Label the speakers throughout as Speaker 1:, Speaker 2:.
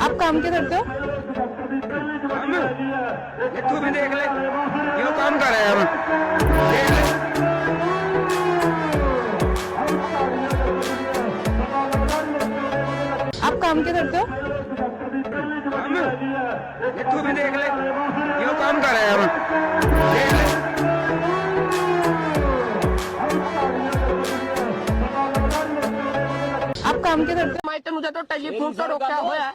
Speaker 1: आप काम क्या करते हो
Speaker 2: तू भी देख ले यो काम कर रहे हैं हम देख ले
Speaker 1: आप काम क्या करते हो
Speaker 2: हम ये तू भी देख ले यो काम कर रहे हैं
Speaker 1: काम क्या करते
Speaker 3: ਮੈਂ ਤੈਨੂੰ ਜਦੋਂ ਟੈਲੀਫੋਨ ਤੋਂ ਰੋਕਿਆ ਹੋਇਆ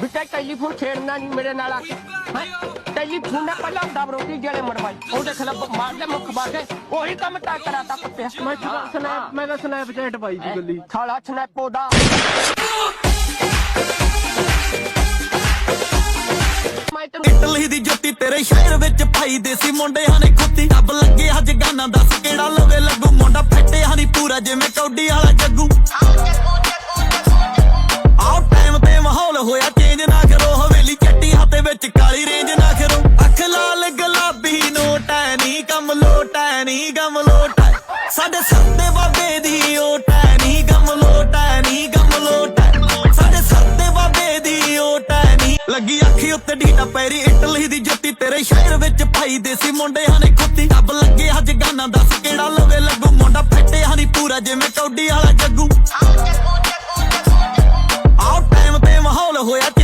Speaker 3: ਵੀ ਤੇ ਟੈਲੀਫੋਨ ਛੇੜਨਾ ਨਹੀਂ ਮੇਰੇ ਨਾਲ ਆ ਕੇ ਹੈਂ? ਟੈਲੀਫੋਨ ਨੇ ਪਹਿਲਾਂ ਦਬਰੋਟੀ ਜਿਹੜੇ ਮਰਵਾਈ ਉਹ ਦੇਖ ਲੈ ਮਾਰ ਦੇ ਮੁੱਖ ਬਾਗੇ ਉਹੀ ਕੰਮ ਤਾਂ ਕਰਾਤਾ ਕੁੱਤਿਆ ਮੈਂ ਸਨੈਪ ਮੈਂ ਤਾਂ ਸਨੈਪਚੈਟ ਪਾਈ ਸੀ ਗੱਲੀ ਸਾਲਾ ਸਨੈਪੋ ਦਾ ਮੈਂ ਤੈਨੂੰ
Speaker 4: ਇਟਲੀ ਦੀ ਜੁੱਤੀ ਤੇਰੇ ਸ਼ਹਿਰ ਵਿੱਚ ਪਾਈ ਦੇਸੀ ਮੁੰਡਿਆਂ ਨੇ ਖੁੱਤੀ ਰੱਬ ਲੱਗੇ ਹਜ ਗਾਨਾ ਦੱਸ ਕਿਹੜਾ ਲਵੇ ਲੱਗੂ ਮੁੰਡਾ ਫੱਟੇ ਹਣੀ ਪੂਰਾ ਜਿਵੇਂ ਕੌਡੀ ਚੇਂਜ ਨਾ ਕਰੋ, ਹਵੇਲੀ ਚੱਟੀ ਹੱਥੇ ਵਿੱਚ ਕਾਲੀ ਰੇਂਜ ਨਾ ਕਰੋ। ਅੱਖ ਲਾਲ, ਗੁਲਾਬੀ, ਨੋਟ ਐ ਨਹੀਂ ਕੰਮ ਲੋਟ ਐ ਨਹੀਂ ਗਮ ਲੋਟ ਐ। ਸਾਡੇ ਸਰ ਬਾਬੇ ਦੀ ਓਟ ਐ ਨਹੀਂ ਗਮ ਲੋਟ ਐ ਨਹੀਂ ਗਮ ਲੋਟ ਐ। ਸਾਡੇ ਸਰ ਬਾਬੇ ਦੀ ਓਟ ਐ ਨਹੀਂ ਲੱਗੀ ਅੱਖੀ ਉੱਤੇ ਢੀਟਾ ਪੈਰੀ, ਇਟਲੀ ਦੀ ਜੁੱਤੀ ਤੇਰੇ ਸ਼ਹਿਰ ਵਿੱਚ ਪਾਈ ਦੇਸੀ ਮੁੰਡਿਆਂ ਨੇ ਖੁੱਤੀ। ਰੱਬ ਲੱਗੇ ਹਜ ਗਾਨਾ ਦੱਸ ਕਿਹੜਾ ਲਵੇ ਲੱਗੂ। ਮੁੰਡਾ ਫੱਟੇ ਹਣੀ ਪੂਰਾ, ਜਿਵੇਂ ਕੌਡੀ ਵਾਲਾ ਜੱਗੂ। los voy a